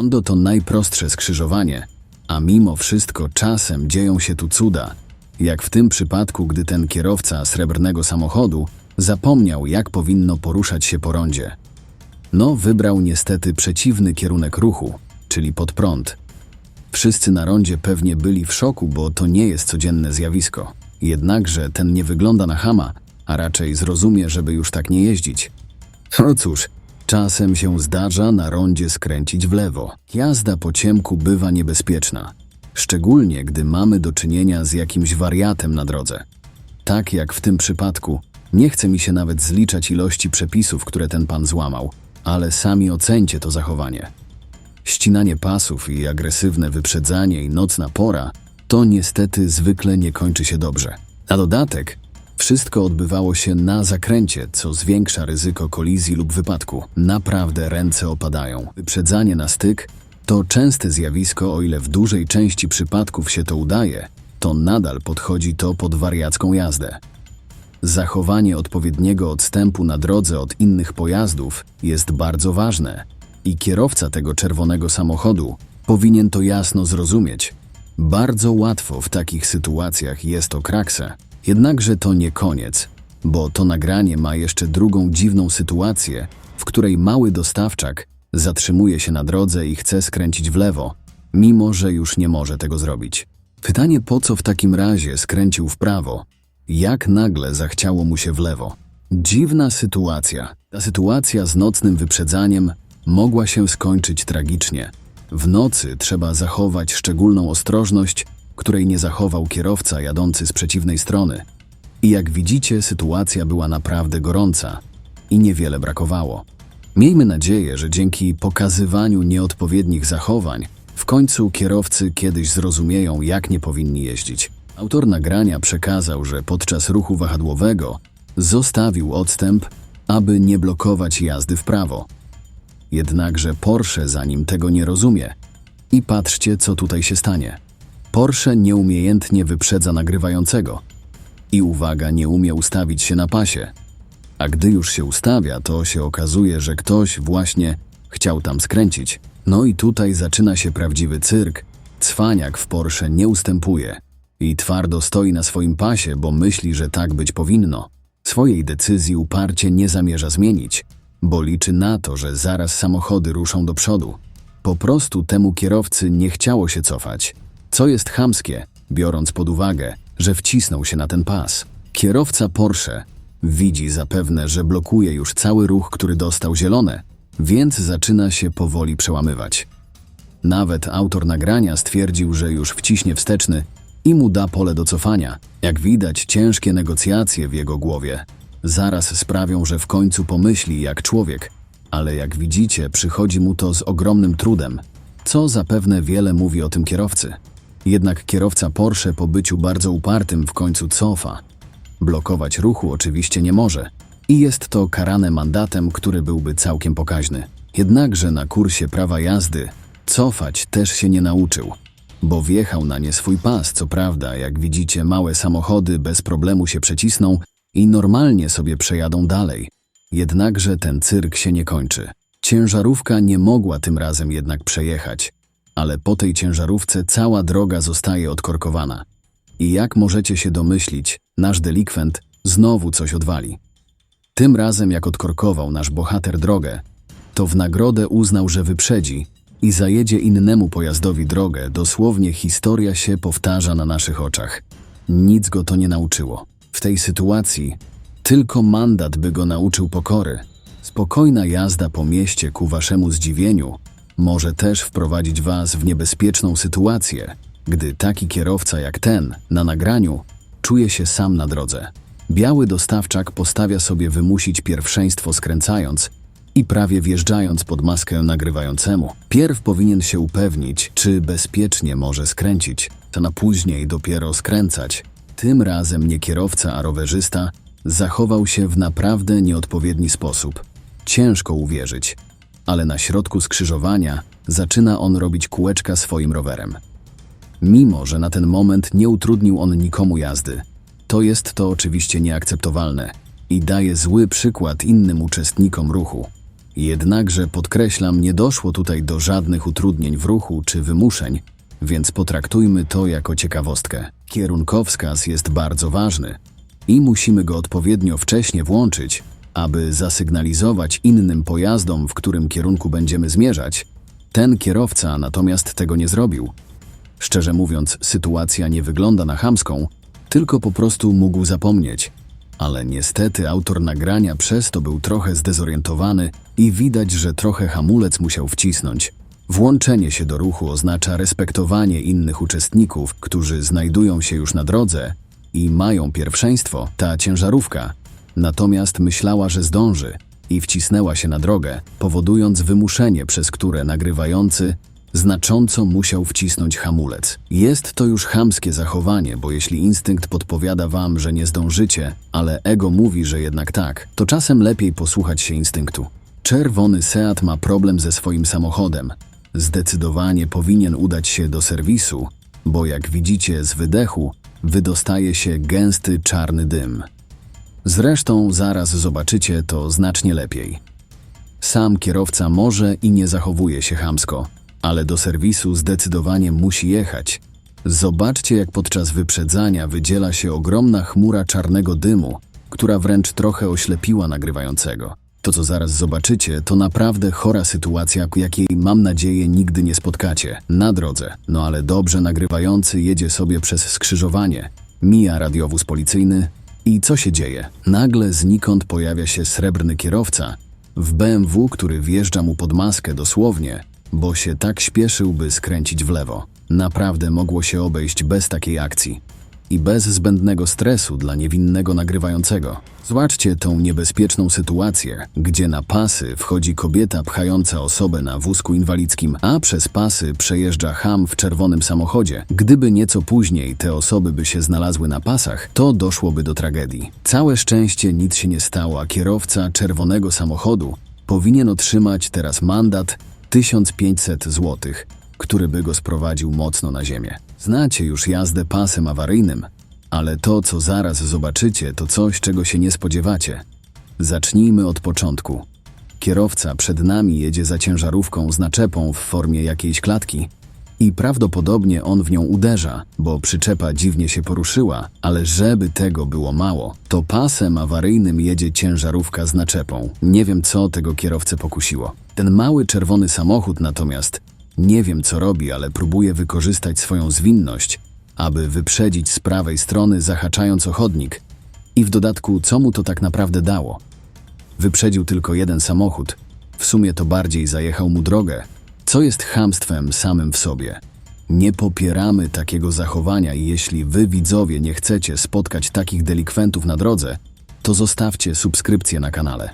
Rondo to najprostsze skrzyżowanie, a mimo wszystko czasem dzieją się tu cuda. Jak w tym przypadku, gdy ten kierowca srebrnego samochodu zapomniał, jak powinno poruszać się po rondzie. No, wybrał niestety przeciwny kierunek ruchu, czyli pod prąd. Wszyscy na rondzie pewnie byli w szoku, bo to nie jest codzienne zjawisko. Jednakże ten nie wygląda na chama, a raczej zrozumie, żeby już tak nie jeździć. No cóż, czasem się zdarza na rondzie skręcić w lewo. Jazda po ciemku bywa niebezpieczna, szczególnie gdy mamy do czynienia z jakimś wariatem na drodze. Tak jak w tym przypadku, nie chce mi się nawet zliczać ilości przepisów, które ten pan złamał, ale sami ocencie to zachowanie. Ścinanie pasów i agresywne wyprzedzanie i nocna pora to niestety zwykle nie kończy się dobrze. Na dodatek, wszystko odbywało się na zakręcie, co zwiększa ryzyko kolizji lub wypadku. Naprawdę ręce opadają. Wyprzedzanie na styk to częste zjawisko, o ile w dużej części przypadków się to udaje, to nadal podchodzi to pod wariacką jazdę. Zachowanie odpowiedniego odstępu na drodze od innych pojazdów jest bardzo ważne i kierowca tego czerwonego samochodu powinien to jasno zrozumieć. Bardzo łatwo w takich sytuacjach jest o kraksę. Jednakże to nie koniec, bo to nagranie ma jeszcze drugą dziwną sytuację, w której mały dostawczak zatrzymuje się na drodze i chce skręcić w lewo, mimo że już nie może tego zrobić. Pytanie, po co w takim razie skręcił w prawo? Jak nagle zachciało mu się w lewo? Dziwna sytuacja. Ta sytuacja z nocnym wyprzedzaniem mogła się skończyć tragicznie. W nocy trzeba zachować szczególną ostrożność, której nie zachował kierowca jadący z przeciwnej strony. I jak widzicie, sytuacja była naprawdę gorąca i niewiele brakowało. Miejmy nadzieję, że dzięki pokazywaniu nieodpowiednich zachowań w końcu kierowcy kiedyś zrozumieją, jak nie powinni jeździć. Autor nagrania przekazał, że podczas ruchu wahadłowego zostawił odstęp, aby nie blokować jazdy w prawo. Jednakże Porsche zanim tego nie rozumie. I patrzcie, co tutaj się stanie. Porsche nieumiejętnie wyprzedza nagrywającego. I uwaga, nie umie ustawić się na pasie. A gdy już się ustawia, to się okazuje, że ktoś właśnie chciał tam skręcić. No i tutaj zaczyna się prawdziwy cyrk. Cwaniak w Porsche nie ustępuje i twardo stoi na swoim pasie, bo myśli, że tak być powinno. Swojej decyzji uparcie nie zamierza zmienić, bo liczy na to, że zaraz samochody ruszą do przodu. Po prostu temu kierowcy nie chciało się cofać, co jest chamskie, biorąc pod uwagę, że wcisnął się na ten pas. Kierowca Porsche widzi zapewne, że blokuje już cały ruch, który dostał zielone, więc zaczyna się powoli przełamywać. Nawet autor nagrania stwierdził, że już wciśnie wsteczny i mu da pole do cofania. Jak widać, ciężkie negocjacje w jego głowie zaraz sprawią, że w końcu pomyśli jak człowiek, ale jak widzicie, przychodzi mu to z ogromnym trudem, co zapewne wiele mówi o tym kierowcy. Jednak kierowca Porsche po byciu bardzo upartym w końcu cofa. Blokować ruchu oczywiście nie może i jest to karane mandatem, który byłby całkiem pokaźny. Jednakże na kursie prawa jazdy cofać też się nie nauczył, bo wjechał na nie swój pas. Co prawda, jak widzicie, małe samochody bez problemu się przecisną i normalnie sobie przejadą dalej. Jednakże ten cyrk się nie kończy. Ciężarówka nie mogła tym razem jednak przejechać, ale po tej ciężarówce cała droga zostaje odkorkowana. I jak możecie się domyślić, nasz delikwent znowu coś odwali. Tym razem, jak odkorkował nasz bohater drogę, to w nagrodę uznał, że wyprzedzi i zajedzie innemu pojazdowi drogę. Dosłownie historia się powtarza na naszych oczach. Nic go to nie nauczyło. W tej sytuacji tylko mandat by go nauczył pokory. Spokojna jazda po mieście ku waszemu zdziwieniu może też wprowadzić was w niebezpieczną sytuację, gdy taki kierowca jak ten na nagraniu czuje się sam na drodze. Biały dostawczak postawia sobie wymusić pierwszeństwo skręcając i prawie wjeżdżając pod maskę nagrywającemu. Pierw powinien się upewnić, czy bezpiecznie może skręcić, a na później dopiero skręcać. Tym razem nie kierowca, a rowerzysta zachował się w naprawdę nieodpowiedni sposób. Ciężko uwierzyć, ale na środku skrzyżowania zaczyna on robić kółeczka swoim rowerem. Mimo, że na ten moment nie utrudnił on nikomu jazdy. To jest to oczywiście nieakceptowalne i daje zły przykład innym uczestnikom ruchu. Jednakże podkreślam, nie doszło tutaj do żadnych utrudnień w ruchu czy wymuszeń, więc potraktujmy to jako ciekawostkę. Kierunkowskaz jest bardzo ważny i musimy go odpowiednio wcześnie włączyć, aby zasygnalizować innym pojazdom, w którym kierunku będziemy zmierzać. Ten kierowca natomiast tego nie zrobił. Szczerze mówiąc, sytuacja nie wygląda na chamską, tylko po prostu mógł zapomnieć. Ale niestety autor nagrania przez to był trochę zdezorientowany i widać, że trochę hamulec musiał wcisnąć. Włączenie się do ruchu oznacza respektowanie innych uczestników, którzy znajdują się już na drodze i mają pierwszeństwo, ta ciężarówka. Natomiast myślała, że zdąży i wcisnęła się na drogę, powodując wymuszenie, przez które nagrywający znacząco musiał wcisnąć hamulec. Jest to już chamskie zachowanie, bo jeśli instynkt podpowiada wam, że nie zdążycie, ale ego mówi, że jednak tak, to czasem lepiej posłuchać się instynktu. Czerwony Seat ma problem ze swoim samochodem. Zdecydowanie powinien udać się do serwisu, bo jak widzicie z wydechu wydostaje się gęsty czarny dym. Zresztą zaraz zobaczycie to znacznie lepiej. Sam kierowca może i nie zachowuje się chamsko, ale do serwisu zdecydowanie musi jechać. Zobaczcie, jak podczas wyprzedzania wydziela się ogromna chmura czarnego dymu, która wręcz trochę oślepiła nagrywającego. To, co zaraz zobaczycie, to naprawdę chora sytuacja, jakiej mam nadzieję nigdy nie spotkacie. Na drodze, no ale dobrze nagrywający jedzie sobie przez skrzyżowanie. Mija radiowóz policyjny i co się dzieje? Nagle znikąd pojawia się srebrny kierowca w BMW, który wjeżdża mu pod maskę dosłownie, bo się tak śpieszył, by skręcić w lewo. Naprawdę mogło się obejść bez takiej akcji i bez zbędnego stresu dla niewinnego nagrywającego. Zobaczcie tą niebezpieczną sytuację, gdzie na pasy wchodzi kobieta pchająca osobę na wózku inwalidzkim, a przez pasy przejeżdża ham w czerwonym samochodzie. Gdyby nieco później te osoby by się znalazły na pasach, to doszłoby do tragedii. Całe szczęście nic się nie stało, a kierowca czerwonego samochodu powinien otrzymać teraz mandat 1500 zł, który by go sprowadził mocno na ziemię. Znacie już jazdę pasem awaryjnym, ale to, co zaraz zobaczycie, to coś, czego się nie spodziewacie. Zacznijmy od początku. Kierowca przed nami jedzie za ciężarówką z naczepą w formie jakiejś klatki i prawdopodobnie on w nią uderza, bo przyczepa dziwnie się poruszyła, ale żeby tego było mało, to pasem awaryjnym jedzie ciężarówka z naczepą. Nie wiem, co tego kierowcę pokusiło. Ten mały czerwony samochód natomiast nie wiem, co robi, ale próbuje wykorzystać swoją zwinność, aby wyprzedzić z prawej strony, zahaczając o chodnik. I w dodatku, co mu to tak naprawdę dało? Wyprzedził tylko jeden samochód. W sumie to bardziej zajechał mu drogę, co jest chamstwem samym w sobie. Nie popieramy takiego zachowania i jeśli wy, widzowie, nie chcecie spotkać takich delikwentów na drodze, to zostawcie subskrypcję na kanale.